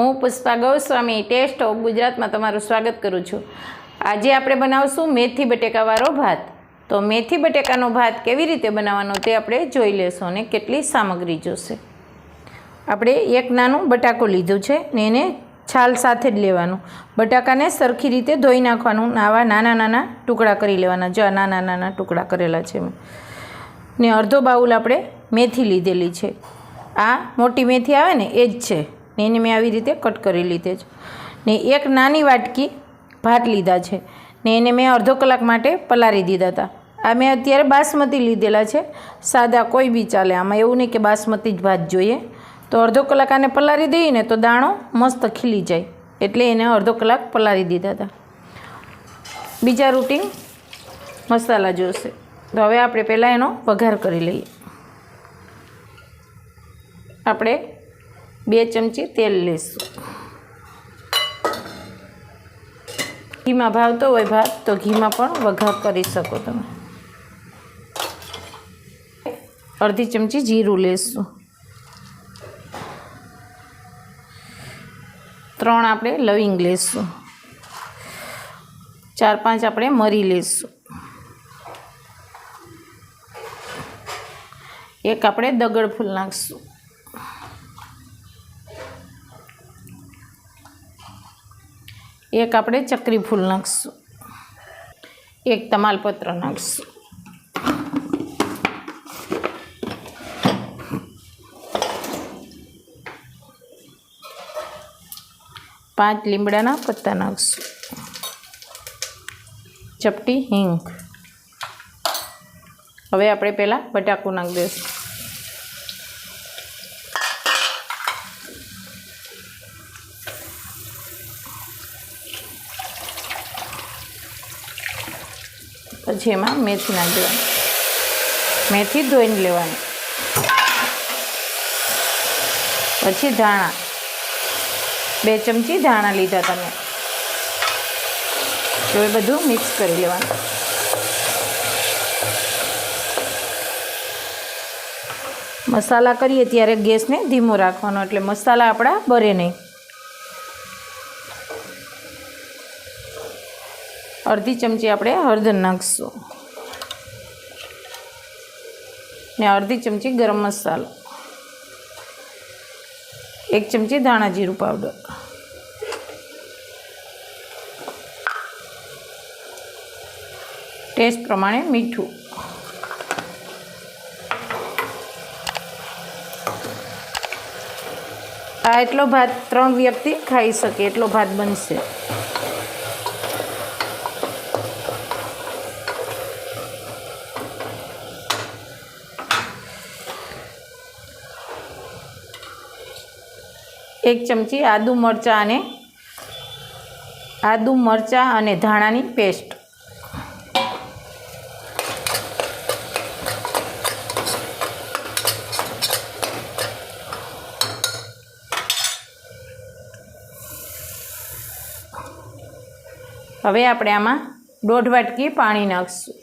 હું Pushpa Goswami, test of ગુજરાતમાં તમારું સ્વાગત કરું છું. આજે આપણે બનાવશું મેથી બટેકાવાળો ભાત. તો મેથી બટેકાનો ભાત કેવી રીતે બનાવવાનો તે આપણે જોઈ લેશું અને કેટલી સામગ્રી જોશે. આપણે એક નાનું બટાકું લીધું છે ને એને છાલ સાથે જ લેવાનું. બટાકાને સરખી રીતે ધોઈ નાખવાનું, આવા નાના નાના ટુકડા કરી લેવાના. જો નાના નાના ટુકડા કરેલા છે ને અડધો બાઉલ આપણે મેથી લીધેલી છે. આ મોટી મેથી આવે ને એ જ છે. ને એને મેં આવી રીતે કટ કરી લીધે છે. ને એક નાની વાટકી ભાત લીધા છે. ને એને મેં અડધો કલાક માટે પલાળી દીધા હતા. આ મેં અત્યારે બાસમતી લીધેલા છે. સાદા કોઈ બી ચાલે. આમાં એવું નહીં કે બાસમતી જ ભાત જોઈએ. તો અડધો કલાક આને પલાળી દઈએ ને તો દાણો મસ્ત ખીલી જાય. એટલે એને અડધો કલાક પલાળી દીધા હતા. બીજા રૂટીન મસાલા જોશે. તો હવે આપણે પહેલાં એનો વઘાર કરી લઈએ. આપણે બે ચમચી તેલ લઈશું ઘીમાં ભાવતો હોય ભાત, તો ઘીમાં પણ વઘાર કરી શકો તમે. અડધી ચમચી જીરું લેશું. ત્રણ આપણે લવિંગ લેશું. ચાર પાંચ આપણે મરી લેશું. એક આપણે દગડ ફૂલ નાખશું. એક આપણે ચક્રી ફૂલ નાખશું. એક તમાલપત્ર નાખશું. પાંચ લીમડાના પત્તા નાખશું. ચપટી હિંગ. હવે આપણે પહેલાં બટાકું નાખી દઈશું. પછી એમાં મેથી નાખી મેથી ધોઈને લેવાની. પછી ધાણા. બે ચમચી ધાણા લીધા તમે. તો એ બધું મિક્સ કરી લેવાનું. મસાલા કરીએ ત્યારે ગેસને ધીમો રાખવાનો, એટલે મસાલા આપણા બરે નહીં. અડધી ચમચી આપણે હળદર નાખીશું. ને અડધી ચમચી ગરમ મસાલો. એક ચમચી ધાણા જીરું પાવડર. ટેસ્ટ પ્રમાણે મીઠું. આ એટલો ભાત ત્રણ વ્યક્તિ ખાઈ શકે એટલો ભાત બનશે. એક ચમચી આદુ મરચાં અને આદુ મરચાં અને ધાણાની પેસ્ટ. હવે આપણે આમાં દોઢ વાટકી પાણી નાખીશું.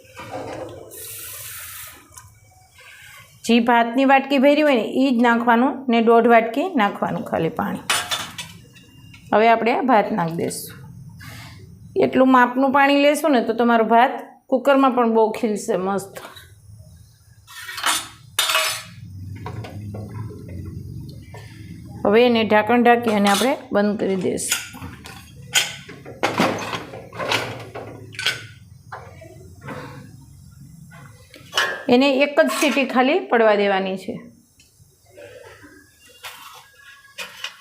જે ભાતની વાટકી ભરી હોય ને, એ જ નાખવાનું ને દોઢ વાટકી નાખવાનું ખાલી પાણી. હવે આપણે ભાત નાખી દઈશું. એટલું માપનું પાણી લેશું ને, તો તમારો ભાત કુકરમાં પણ બહુ ખીલશે મસ્ત. હવે એને ઢાંકણ ઢાંકી અને આપણે બંધ કરી દઈશું. એને એક જ સીટી ખાલી પડવા દેવાની છે.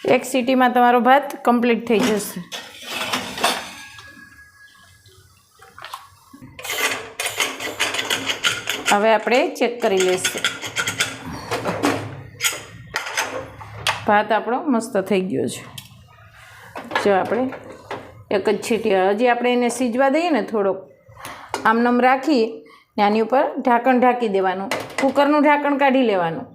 એક સીટીમાં તમારો ભાત કમ્પ્લીટ થઈ જશે. હવે આપણે ચેક કરી લઈશું. ભાત આપણો મસ્ત થઈ ગયો છે. જો આપણે એક જ છીટી હજી આપણે એને સીજવા દઈએ ને થોડોક. આમ નમ રાખી ને આની ઉપર ઢાંકણ ઢાંકી દેવાનું, કુકરનું ઢાંકણ કાઢી લેવાનું.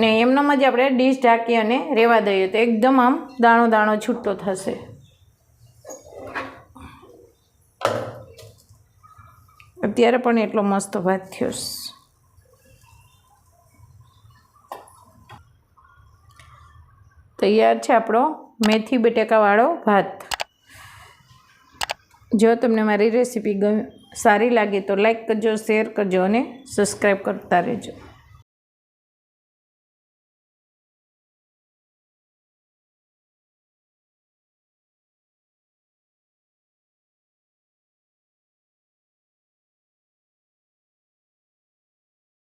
ને એમનામ જ આપણે ડીશ ઢાંકી અને રહેવા દઈએ, તો એકદમ આમ દાણો દાણો છૂટો થશે. અત્યારે પણ એટલો મસ્ત ભાત થયો તૈયાર છે આપણો મેથી બટેકાવાળો ભાત. જો તમને મારી રેસીપી ગમ સારી લાગે તો લાઈક કરજો શેર કરજો અને સબસ્ક્રાઈબ કરતા રહેજો.